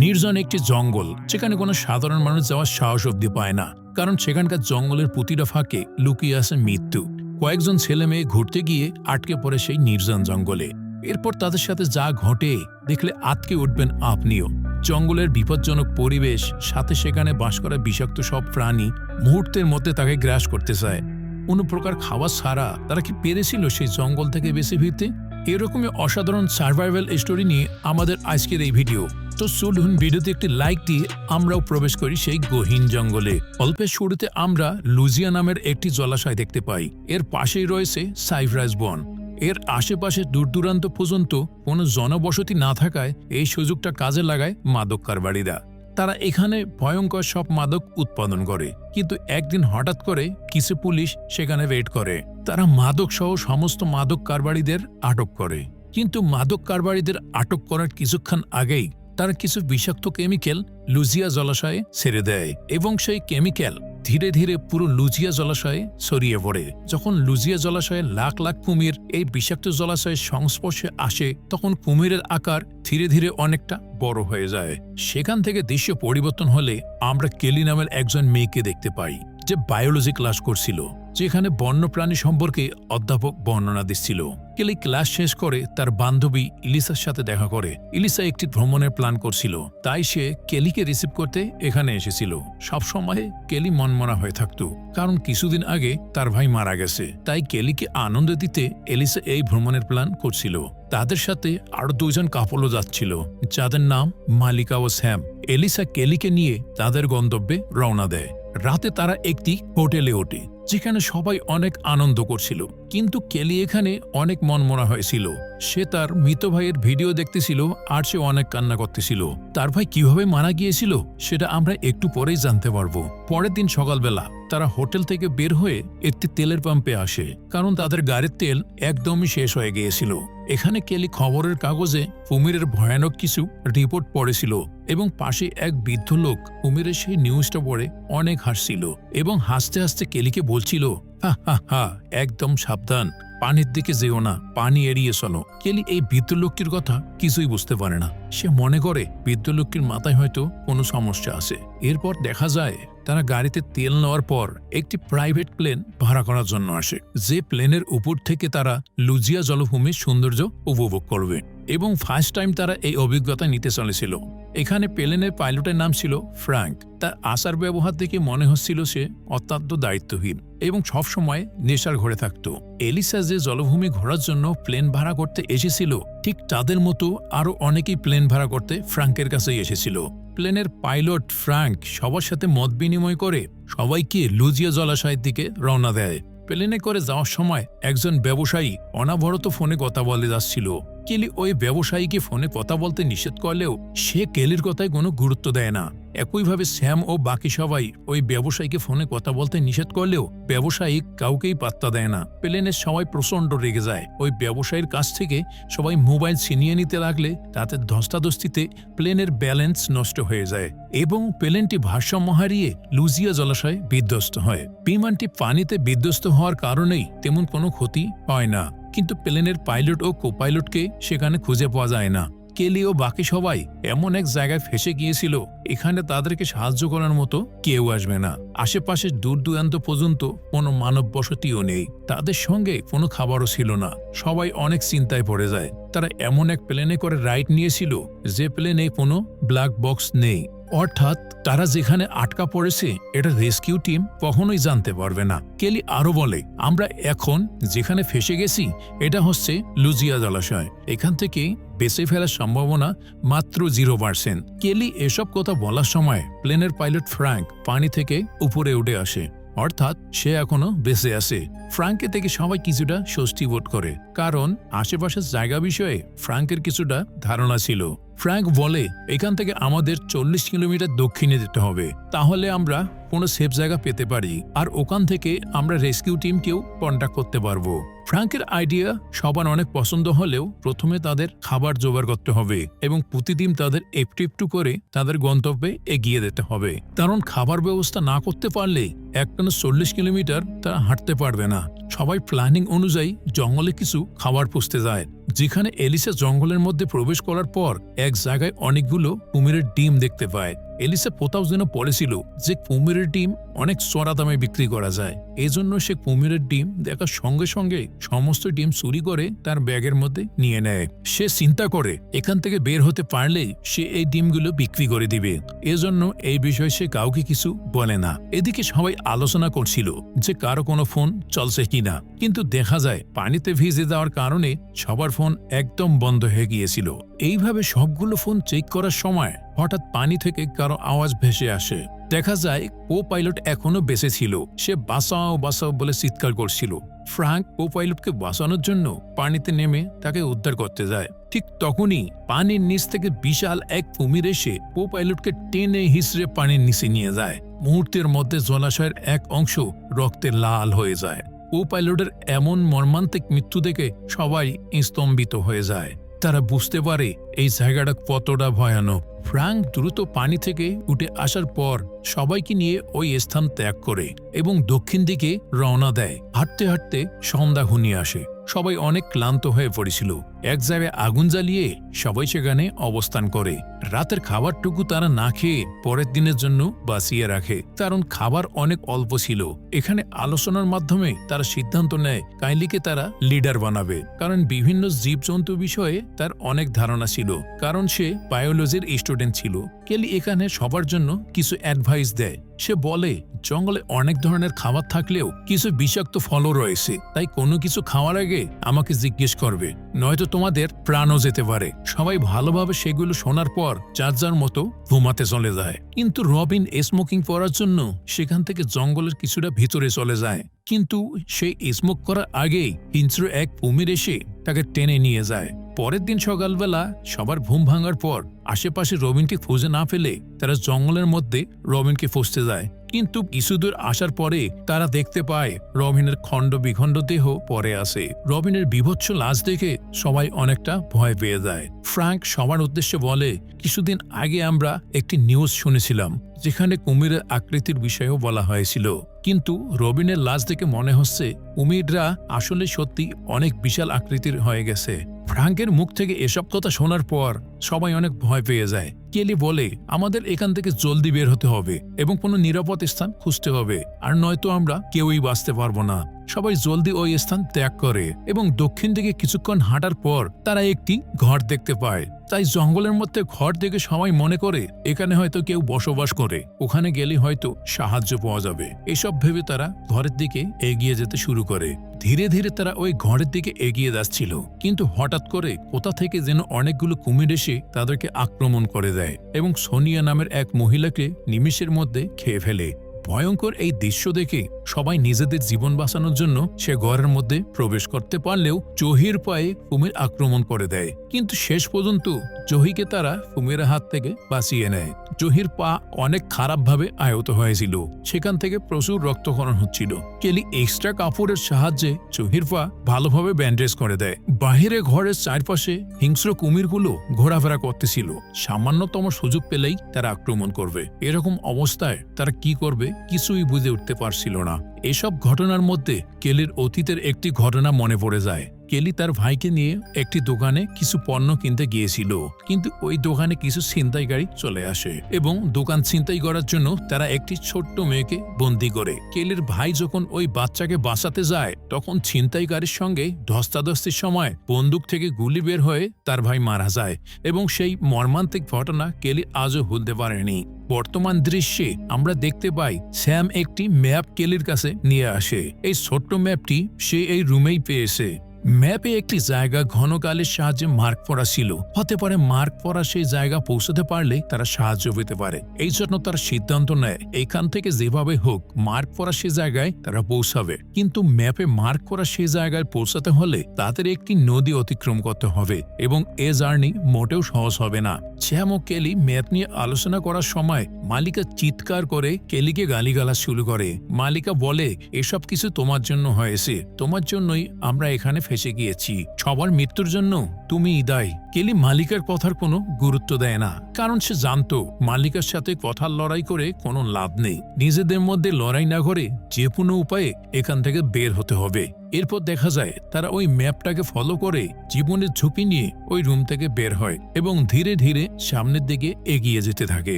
নির্জন একটি জঙ্গল, যেখানে কোনো সাধারণ মানুষ যাওয়ার সাহস অব্দি পায় না। কারণ সেখানকার জঙ্গলের প্রতিটা ফাঁকে লুকিয়ে আসে মৃত্যু। কয়েকজন ছেলে মেয়ে ঘুরতে গিয়ে আটকে পড়ে সেই নির্জন জঙ্গলে। এরপর তাদের সাথে যা ঘটে দেখলে আটকে উঠবেন আপনিও। জঙ্গলের বিপজ্জনক পরিবেশ, সাথে সেখানে বাস করা বিষাক্ত সব প্রাণী মুহূর্তের মধ্যে তাকে গ্রাস করতে চায়। কোনো প্রকার খাওয়া ছাড়া তারা কি পেরেছিল সেই জঙ্গল থেকে বেশি ফিরতে? এরকমই অসাধারণ সার্ভাইভাল স্টোরি নিয়ে আমাদের আজকের এই ভিডিও তো চলুন ভিডিওতে একটি লাইক দিয়ে আমরাও প্রবেশ করি সেই গহীন জঙ্গলে। অল্পের শুরুতে আমরা লুজিয়া নামের একটি জলাশয় দেখতে পাই। এর পাশেই রয়েছে সাইফরাজ বন। এর আশেপাশে দূর দূরান্ত পর্যন্ত কোনো জনবসতি না থাকায় এই সুযোগটা কাজে লাগায় মাদক কারবারিরা। তারা এখানে ভয়ঙ্কর সব মাদক উৎপাদন করে। কিন্তু একদিন হঠাৎ করে কিছু পুলিশ সেখানে ওয়েট করে। তারা মাদক সহ সমস্ত মাদক কারবারিদের আটক করে। কিন্তু মাদক কারবারিদের আটক করার কিছুক্ষণ আগেই তারা কিছু বিষাক্ত কেমিক্যাল লুজিয়া জলাশয়ে ছেড়ে দেয় এবং সেই কেমিক্যাল ধীরে ধীরে পুরো লুজিয়া জলাশয়ে ছড়িয়ে পড়ে। যখন লুজিয়া জলাশয়ে লাখ লাখ কুমির এই বিষাক্ত জলাশয়ের সংস্পর্শে আসে, তখন কুমিরের আকার ধীরে ধীরে অনেকটা বড় হয়ে যায়। সেখান থেকে দৃশ্য পরিবর্তন হলে আমরা কেলি নামের একজন মেয়েকে দেখতে পাই, যে বায়োলজি ক্লাস করছিল, যেখানে বন্যপ্রাণী সম্পর্কে অধ্যাপক বর্ণনা দিচ্ছিল। কেলি ক্লাস শেষ করে তার বান্ধবী ইলিসার সাথে দেখা করে। ইলিসা একটি ভ্রমণের প্ল্যান করছিল। তাই সে কেলিকে রিসিভ করতে এখানে এসেছিল। সবসময় কেলি মনমরা হয়ে থাকত। কারণ কিছুদিন আগে তার ভাই মারা গেছে। তাই কেলিকে আনন্দ দিতে এলিসা এই ভ্রমণের প্ল্যান করছিল। তাদের সাথে আরও দুজন কাপলও যাচ্ছিল। যাদের নাম মালিকা ও স্যাম। এলিসা কেলিকে নিয়ে তাদের গন্তব্যে রওনা দেয়। রাতে তারা একটি হোটেলে ওঠে, যেখানে সবাই অনেক আনন্দ করছিল। কিন্তু কেলি এখানে অনেক মনমরা হয়েছিল। সে তার মৃত ভাইয়ের ভিডিও দেখতেছিল আর সে অনেক কান্না করতেছিল। তার ভাই কীভাবে মারা গিয়েছিল, সেটা আমরা একটু পরেই জানতে পারব। পরের দিন সকালবেলা তারা হোটেল থেকে বের হয়ে একটি তেলের পাম্পে আসে, কারণ তাদের গাড়ির তেল একদমই শেষ হয়ে গিয়েছিল। এখানে কেলি খবরের কাগজে কুমিরের ভয়ানক কিছু রিপোর্ট পড়েছিল এবং পাশে এক বৃদ্ধ লোক কুমিরের সেই নিউজটা পড়ে অনেক হাসছিল এবং হাসতে হাসতে কেলিকে বলছিল, হা হা হা, একদম সাবধান, পানির দিকে যেও না, পানি এড়িয়ে চলো। কেলি এই বৃদ্ধ লোকটির কথা কিছুই বুঝতে পারে না। সে মনে করে, বৃদ্ধ লোকটির মাথায় হয়তো কোনো সমস্যা আছে। এরপর দেখা যায়, তারা গাড়িতে তেল নেওয়ার পর একটি প্রাইভেট প্লেন ভাড়া করার জন্য আসে। যে প্লেনের উপর থেকে তারা লুজিয়া জলভূমির সৌন্দর্য উপভোগ করবে এবং ফার্স্ট টাইম তারা এই অভিজ্ঞতা নিতে চলেছিল। এখানে প্লেনের পাইলটের নাম ছিল ফ্র্যাঙ্ক তার আসার ব্যবহার দেখে মনে হচ্ছিল সে অত্যন্ত দায়িত্বহীন এবং সবসময় নেশার ঘরে থাকত। এলিসা যে জলভূমি ঘোরার জন্য প্লেন ভাড়া করতে এসেছিল, ঠিক তাদের মতো আরও অনেকেই প্লেন ভাড়া করতে ফ্রাঙ্কের কাছেই এসেছিল। প্লেনের পাইলট ফ্রাঙ্ক সবার সাথে মত বিনিময় করে সবাইকে লুজিয়া জলাশয়ের দিকে রওনা দেয়। প্লেনে করে যাওয়ার সময় একজন ব্যবসায়ী অনাবরত ফোনে কথা বলে যাচ্ছিল। কেলি ওই ব্যবসায়ীকে ফোনে কথা বলতে নিষেধ করলেও সে কেলির কথায় কোনো গুরুত্ব দেয় না। একইভাবে শ্যাম ও বাকি সবাই ওই ব্যবসায়ীকে ফোনে কথা বলতে নিষেধ করলেও ব্যবসায়ী কাউকেই পাত্তা দেয় না। প্লেনের সবাই প্রচণ্ড রেগে যায়। ওই ব্যবসায়ীর কাছ থেকে সবাই মোবাইল ছিনিয়ে নিতে লাগলে তাতে ধস্তাধস্তিতে প্লেনের ব্যালেন্স নষ্ট হয়ে যায় এবং প্লেনটি ভারসাম্য হারিয়ে লুজিয়া জলাশয়ে বিধ্বস্ত হয়। বিমানটি পানিতে বিধ্বস্ত হওয়ার কারণেই তেমন কোনো ক্ষতি হয় না। কিন্তু প্লেনের পাইলট ও কোপাইলটকে সেখানে খুঁজে পাওয়া যায় না। কেলি ও বাকি সবাই এমন এক জায়গায় ফেসে গিয়েছিল, এখানে তাদেরকে সাহায্য করার মতো কেউ আসবে না। আশেপাশে দূর দূরান্ত পর্যন্ত কোনো মানব বসতিও নেই। তাদের সঙ্গে কোনো খাবারও ছিল না। সবাই অনেক চিন্তায় পড়ে যায়। তারা এমন এক প্লেনে করে রাইড নিয়েছিল, যে প্লেনে কোনো ব্ল্যাক বক্স নেই। অর্থাৎ তারা যেখানে আটকা পড়েছে, এটা রেস্কিউ টিম কখনোই জানতে পারবে না। কেলি আরও বলে, আমরা এখন যেখানে ফেসে গেছি, এটা হচ্ছে লুজিয়া জলাশয়। এখান থেকে বেঁচে ফেলার সম্ভাবনা মাত্র জিরো পার্সেন্ট। কেলি এসব কথা বলার সময় প্লেনের পাইলট ফ্র্যাঙ্ক পানি থেকে উপরে উঠে আসে। অর্থাৎ সে এখনও বেঁচে আছে। ফ্রাঙ্কে থেকে সবাই কিছুটা স্বস্তি বোধ করে। কারণ আশেপাশের জায়গা বিষয়ে ফ্রাঙ্কের কিছুটা ধারণা ছিল। ফ্র্যাঙ্ক বলে এখান থেকে আমাদের চল্লিশ কিলোমিটার দক্ষিণে যেতে হবে। তাহলে আমরা কোনো সেফ জায়গা পেতে পারি আর ওখান থেকে আমরা রেস্কিউ টিমকেও কন্ট্যাক্ট করতে পারব। ফ্রাঙ্কের আইডিয়া সবার অনেক পছন্দ হলেও প্রথমে তাদের খাবার জোগাড় করতে হবে এবং প্রতিদিন তাদের একটু একটু করে তাদের গন্তব্যে এগিয়ে যেতে হবে। কারণ খাবার ব্যবস্থা না করতে পারলে একটানা চল্লিশ কিলোমিটার তারা হাঁটতে পারবে না। সবাই প্ল্যানিং অনুযায়ী জঙ্গলে কিছু খাবার পুষতে যায়। যেখানে এলিসা জঙ্গলের মধ্যে প্রবেশ করার পর এক জায়গায় অনেকগুলো কুমিরের ডিম দেখতে পায়। এলিসা কোথাও যেন পড়েছিল যে কুমিরের ডিম অনেক চড়া দামে বিক্রি করা যায়। এজন্য সে কুমিরের ডিম দেখার সঙ্গে সঙ্গে সমস্ত ডিম চুরি করে তার ব্যাগের মধ্যে নিয়ে নেয়। সে চিন্তা করে, এখান থেকে বের হতে পারলেই সে এই ডিমগুলো বিক্রি করে দিবে। এজন্য এই বিষয়ে সে কাউকে কিছু বলে না। এদিকে সবাই আলোচনা করছিল যে কারও কোনো ফোন চলছে কিনা। কিন্তু দেখা যায় পানিতে ভিজে দেওয়ার কারণে সবার ফোন একদম বন্ধ হয়ে গিয়েছিল। এইভাবে সবগুলো ফোন চেক করার সময় হঠাৎ পানি থেকে কারও আওয়াজ ভেসে আসে। দেখা যায় কো পাইলট এখনও বেঁচে ছিল। সে বাঁচাও বাঁচাও বলে চিৎকার করছিল। ফ্রাঙ্ক কো পাইলটকে বাঁচানোর জন্য পানিতে নেমে তাকে উদ্ধার করতে যায়। ঠিক তখনই পানির নিচ থেকে বিশাল এক কুমির এসে কো পাইলটকে টেনে হিসড়ে পানির নিচে নিয়ে যায়। মুহূর্তের মধ্যে জলাশয়ের এক অংশ রক্তে লাল হয়ে যায়। ও পাইলটের এমন মর্মান্তিক মৃত্যু দেখে সবাই স্তম্ভিত হয়ে যায়। তারা বুঝতে পারে এই জায়গাটা কতটা ভয়ানক। ফ্রাঙ্ক দ্রুত পানি থেকে উঠে আসার পর সবাইকে নিয়ে ওই স্থান ত্যাগ করে এবং দক্ষিণ দিকে রওনা দেয়। হাঁটতে হাঁটতে সন্ধ্যা ঘনিয়ে আসে। সবাই অনেক ক্লান্ত হয়ে পড়েছিল। এক জায়গায় আগুন জ্বালিয়ে সবাই সেখানে অবস্থান করে। রাতের খাবারটুকু তারা না খেয়ে পরের দিনের জন্য বাঁচিয়ে রাখে। কারণ খাবার অনেক অল্প ছিল। এখানে আলোচনার মাধ্যমে তারা সিদ্ধান্ত নেয়, কাইলিকে তারা লিডার বানাবে। কারণ বিভিন্ন জীবজন্তু বিষয়ে তার অনেক ধারণা ছিল। কারণ সে বায়োলজির স্টুডেন্ট ছিল। কেলি এখানে সবার জন্য কিছু অ্যাডভাইস দেয়। সে বলে, জঙ্গলে অনেক ধরনের খাবার থাকলেও কিছু বিষাক্ত ফলও রয়েছে। তাই কোনো কিছু খাওয়ার আগে আমাকে জিজ্ঞেস করবে, নয়তো তোমাদের প্রাণও যেতে পারে। সবাই ভালোভাবে সেগুলো শোনার পর যার যার মতো ঘুমাতে চলে যায়। কিন্তু রবিন স্মোকিং করার জন্য সেখান থেকে জঙ্গলের কিছুটা ভিতরে চলে যায়। কিন্তু সে স্মোক করার আগেই হিংস্র এক কুমির এসে তাকে টেনে নিয়ে যায়। পরের দিন সকালবেলা সবার ঘুম ভাঙার পর আশেপাশে রবিনকে খুঁজে না পেলে তারা জঙ্গলের মধ্যে রবিনকে ফুসতে যায়। কিন্তু কিছুদূর আসার পরে তারা দেখতে পায় রবিনের খণ্ড বিখণ্ড দেহ পরে আসে রবিনের বিভৎস লাশ দেখে সবাই অনেকটা ভয় পেয়ে যায়। ফ্রাঙ্ক সবার উদ্দেশ্যে বলে, কিছুদিন আগে আমরা একটি নিউজ শুনেছিলাম, যেখানে কুমিরের আকৃতির বিষয়েও বলা হয়েছিল। কিন্তু রবিনের লাশ দেখে মনে হচ্ছে, কুমিররা আসলে সত্যি অনেক বিশাল আকৃতির হয়ে গেছে। ফ্রাঙ্কের মুখ থেকে এসব কথা শোনার পর সবাই অনেক ভয় পেয়ে যায়। কেলি বলে, আমাদের এখান থেকে জলদি বের হতে হবে এবং কোনো নিরাপদ স্থান খুঁজতে হবে, আর নয়তো আমরা কেউই বাঁচতে পারব না। সবাই জলদি ওই স্থান ত্যাগ করে এবং দক্ষিণ দিকে কিছুক্ষণ হাঁটার পর তারা একটি ঘর দেখতে পায়। তাই জঙ্গলের মধ্যে ঘর দেখে সবাই মনে করে, এখানে হয়তো কেউ বসবাস করে, ওখানে গেলে হয়তো সাহায্য পাওয়া যাবে। এসব ভেবে তারা ঘরের দিকে এগিয়ে যেতে শুরু করে। ধীরে ধীরে তারা ওই ঘরের দিকে এগিয়ে যাচ্ছিল। কিন্তু হঠাৎ করে কোথা থেকে যেন অনেকগুলো কুমির এসে তাদেরকে আক্রমণ করে দেয় এবং সোনিয়া নামের এক মহিলাকে নিমিষের মধ্যে খেয়ে ফেলে। ভয়ঙ্কর এই দৃশ্য দেখে সবাই নিজেদের জীবন বাঁচানোর জন্য সে ঘরের মধ্যে প্রবেশ করতে পারলেও জহির পায়ে কুমির আক্রমণ করে দেয়। কিন্তু শেষ পর্যন্ত জহিকে তারা কুমিরের হাত থেকে বাঁচিয়ে নেয়। জহির পা অনেক খারাপভাবে আয়ত হয়েছিল। সেখান থেকে প্রচুর রক্তক্ষরণ হচ্ছিল। কেলি এক্সট্রা কাপড়ের সাহায্যে জহির পা ভালোভাবে ব্যান্ডেজ করে দেয়। বাহিরে ঘরের চারপাশে হিংস্র কুমিরগুলো ঘোরাফেরা করতেছিল। সামান্যতম সুযোগ পেলেই তারা আক্রমণ করবে। এরকম অবস্থায় তারা কি করবে কিছুই বুঝে উঠতে পারছিল না। এসব ঘটনার মধ্যে কেলির অতীতের একটি ঘটনা মনে পড়ে যায়। কেলি তার ভাইকে নিয়ে একটি দোকানে কিছু পণ্য কিনতে গিয়েছিল। কিন্তু ওই দোকানে কিছু ছিনতাইকারী চলে আসে এবং দোকান ছিনতাই করার জন্য তারা একটি ছোট্ট মেয়েকে বন্দি করে। কেলির ভাই যখন ওই বাচ্চাকে বাঁচাতে যায়, তখন ছিনতাইকারীর সঙ্গে ধস্তাধস্তির সময় বন্দুক থেকে গুলি বের হয়ে তার ভাই মারা যায় এবং সেই মর্মান্তিক ঘটনা কেলি আজও ভুলতে পারেনি। বর্তমান দৃশ্যে আমরা দেখতে পাই স্যাম একটি ম্যাপ কেলির কাছে নিয়ে আসে। এই ছোট্ট ম্যাপটি সে এই রুমেই পেয়েছে। ম্যাপে একটি জায়গা ঘনকালের সাহায্যে মার্ক করা ছিল। হতে পারে মার্ক করা সেই জায়গা পৌঁছাতে পারলে তারা সাহায্য পেতে পারে। এই জন্য তারা সিদ্ধান্ত নেয়, এখান থেকে যেভাবে হোক মার্ক করা সে জায়গায় তারা পৌঁছাবে। কিন্তু ম্যাপে মার্ক করা সে জায়গায় পৌঁছাতে হলে তাদের একটি নদী অতিক্রম করতে হবে এবং এ জার্নি মোটেও সহজ হবে না। শ্যাম ও কেলি ম্যাপ নিয়ে আলোচনা করার সময় মালিকা চিৎকার করে কেলিকে গালিগালাজ শুরু করে। মালিকা বলে, এসব কিছু তোমার জন্য হয়েছে। তোমার জন্যই আমরা এখানে ফেসে গিয়েছি। সবার মৃত্যুর জন্য তুমি দায়ী কেলি মালিকার কথার কোনো গুরুত্ব দেয় না, কারণ সে জানতো মালিকার সাথে কথার লড়াই করে কোনো লাভ নেই। নিজেদের মধ্যে লড়াই না করে যে কোনো উপায়ে এখান থেকে বের হতে হবে। এরপর দেখা যায়, তারা ওই ম্যাপটাকে ফলো করে জীবনের ঝুঁকি নিয়ে ওই রুম থেকে বের হয় এবং ধীরে ধীরে সামনের দিকে এগিয়ে যেতে থাকে।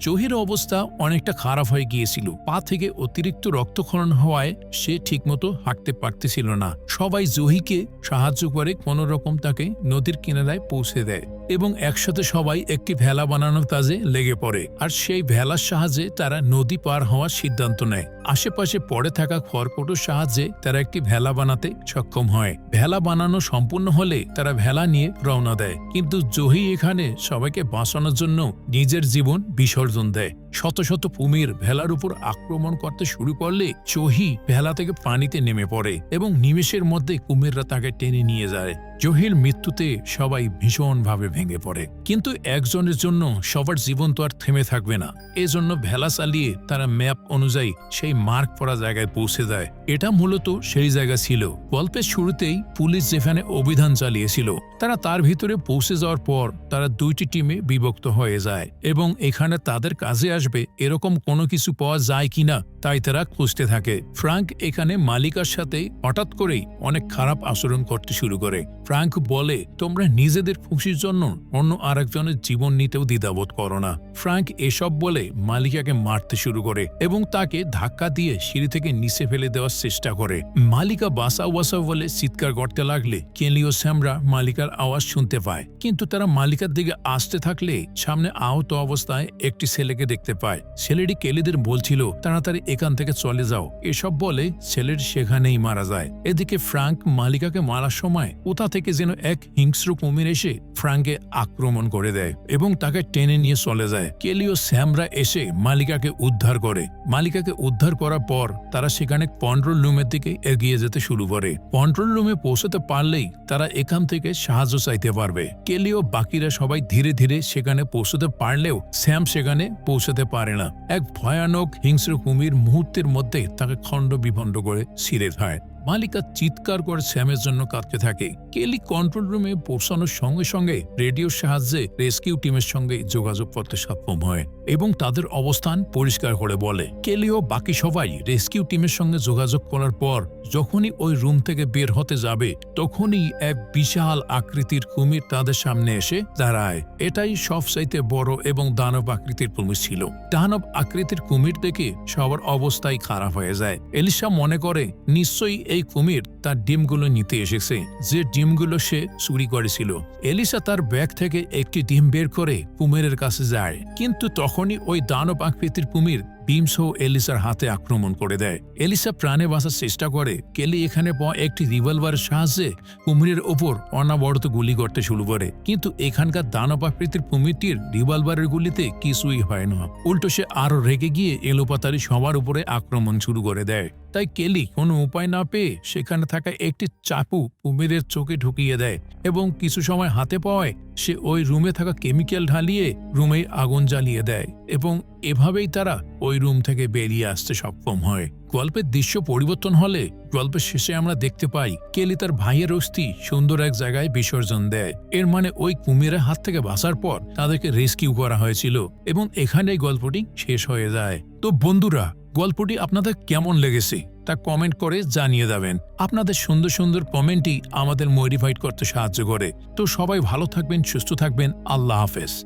জহির অবস্থা অনেকটা খারাপ হয়ে গিয়েছিল। পা থেকে অতিরিক্ত রক্তক্ষরণ হওয়ায় সে ঠিকমতো হাঁটতে পারতেছিল না। সবাই জহিকে সাহায্য করে কোনো রকম তাকে নদীর কিনারায় পৌঁছে দেয় এবং একসাথে সবাই একটি ভেলা বানানোর কাজে লেগে পড়ে। আর সেই ভেলার সাহায্যে তারা নদী পার হওয়ার সিদ্ধান্ত নেয়। আশেপাশে পড়ে থাকা খড়কটোর সাহায্যে তারা একটি ভেলা বানাতে সক্ষম হয়। ভেলা বানানো সম্পূর্ণ হলে তারা ভেলা নিয়ে রওনা দেয়। কিন্তু জহি এখানে সবাইকে বাঁচানোর জন্য নিজের জীবন বিসর্জন দেয়। শত শত কুমির ভেলার উপর আক্রমণ করতে শুরু করলে চহি ভেলা থেকে পানিতে নেমে পড়ে এবং নিমেষের মধ্যে কুমিররা তাকে টেনে নিয়ে যায়। জহির মৃত্যুতে সবাই ভীষণভাবে ভেঙে পড়ে। কিন্তু একজনের জন্য সবার জীবন তো আর থেমে থাকবে না। এজন্য ভেলা চালিয়ে তারা ম্যাপ অনুযায়ী সেই মার্ক পড়া জায়গায় পৌঁছে দেয় এটা মূলত সেই জায়গা ছিল। গল্পের শুরুতেই পুলিশ যেখানে অভিযান চালিয়েছিল, তারা তার ভিতরে পৌঁছে যাওয়ার পর তারা দুইটি টিমে বিভক্ত হয়ে যায় এবং এখানে তাদের কাজে আসবে, এরকম কোনো কিছু পাওয়া যায় কি না তাই তারা খুঁজতে থাকে। ফ্রাঙ্ক এখানে মালিকার সাথে হঠাৎ করেই অনেক খারাপ আচরণ করতে শুরু করে। ফ্রাঙ্ক বলে, তোমরা নিজেদের খুশির জন্য অন্য আরেকজনের জীবন নিতেও দ্বিধাবোধ করো না। ফ্রাঙ্ক এসব বলে মালিকাকে মারতে শুরু করে এবং তাকে ধাক্কা দিয়ে সিঁড়ি থেকে নিচে ফেলে দেওয়ার চেষ্টা করে। মালিকা বাসাও বাসাও বলে চিৎকার করতে লাগলে কেলি ও স্যামরা মালিকার আওয়াজ শুনতে পায়। কিন্তু তারা মালিকার দিকে আসতে থাকলে সামনে আহত অবস্থায় একটি ছেলেকে দেখতে পায়। ছেলেটি কেলিদের বলছিল, তাড়াতাড়ি এখান থেকে চলে যাও। এসব বলে ছেলেটি সেখানেই মারা যায়। এদিকে ফ্রাঙ্ক মালিকাকে মারার সময় কোথা থেকে যেন এক হিংস্র কুমির এসে ফ্রাঙ্কে আক্রমণ করে দেয় এবং তাকে টেনে নিয়ে চলে যায়। কেলি ও স্যামরা এসে মালিকাকে উদ্ধার করে। মালিকাকে উদ্ধার করার পর তারা সেখানে কন্ট্রোল রুমের দিকে এগিয়ে যেতে শুরু করে। কন্ট্রোল রুমে পৌঁছতে পারলেই তারা এখান থেকে সাহায্য চাইতে পারবে। কেলি ও বাকিরা সবাই ধীরে ধীরে সেখানে পৌঁছতে পারলেও স্যাম সেখানে পৌঁছতে পারে না। এক ভয়ানক হিংস্র কুমির মুহূর্তের মধ্যে তাকে খণ্ড বিভণ্ড করে ছিঁড়ে খায়। মালিকা চিৎকার করে স্যামের জন্য কাঁদতে থাকে। কেলি কন্ট্রোল রুমে পৌঁছানোর সঙ্গে সঙ্গে রেডিওর সাহায্যে রেস্কিউ টিমের সঙ্গে যোগাযোগ করতে সক্ষম হয় এবং তাদের অবস্থান পরিষ্কার করে বলে। কেলি ও বাকি সবাই রেস্কিউ টিমের সঙ্গে যোগাযোগ করার পর যখনই ওই রুম থেকে বের হতে যাবে, তখনই এক বিশাল আকৃতির কুমির তাদের সামনে এসে দাঁড়ায়। এটাই সবচাইতে বড় এবং দানব আকৃতির কুমির ছিল। দানব আকৃতির কুমির দেখে সবার অবস্থাই খারাপ হয়ে যায়। এলিসা মনে করে, নিশ্চয়ই এই কুমির তার ডিমগুলো নিতে এসেছে। যে ডিমগুলো সে চুরি করেছিল। এলিসা তার ব্যাগ থেকে একটি ডিম বের করে কুমিরের কাছে যায়। কিন্তু তখনই ওই দানব আকৃতির কুমির বিমসো এলিসার হাতে আক্রমণ করে দেয়। এলিসা প্রাণে বাঁচার চেষ্টা করে, কেলি এখানে পাওয়া একটি রিভলভারের সাহায্যে কুমিরের ওপর অনাবরত গুলি করতে শুরু করে। কিন্তু এখানকার দানব আকৃতির কুমিরটির রিভলভারের গুলিতে কিছুই হয় না। উল্টো সে আরও রেগে গিয়ে এলোপাতারি সবার উপরে আক্রমণ শুরু করে দেয়। তাই কেলি কোনো উপায় না পেয়ে সেখানে থাকা একটি চাপু কুমিরের চোখে ঢুকিয়ে দেয় এবং কিছু সময় হাতে পাওয়ায় সে ওই রুমে থাকা কেমিক্যাল ঢালিয়ে রুমে আগুন জ্বালিয়ে দেয় এবং এভাবেই তারা ওই রুম থেকে বেরিয়ে আসতে সক্ষম হয়। গল্পের দৃশ্য পরিবর্তন হলে গল্পের শেষে আমরা দেখতে পাই, কেলি তার ভাইয়ের অস্থি সুন্দর এক জায়গায় বিসর্জন দেয়। এর মানে ওই কুমিরের হাত থেকে বাঁচার পর তাদেরকে রেস্কিউ করা হয়েছিল এবং এখানেই গল্পটি শেষ হয়ে যায়। তো বন্ধুরা, গল্পটি আপনাদের কেমন লেগেছে? তা কমেন্ট করে জানিয়ে দেবেন। আপনাদের সুন্দর সুন্দর কমেন্টই আমাদের মডিফাইড করতে সাহায্য করে। তো সবাই ভালো থাকবেন, সুস্থ থাকবেন। আল্লাহ হাফেজ।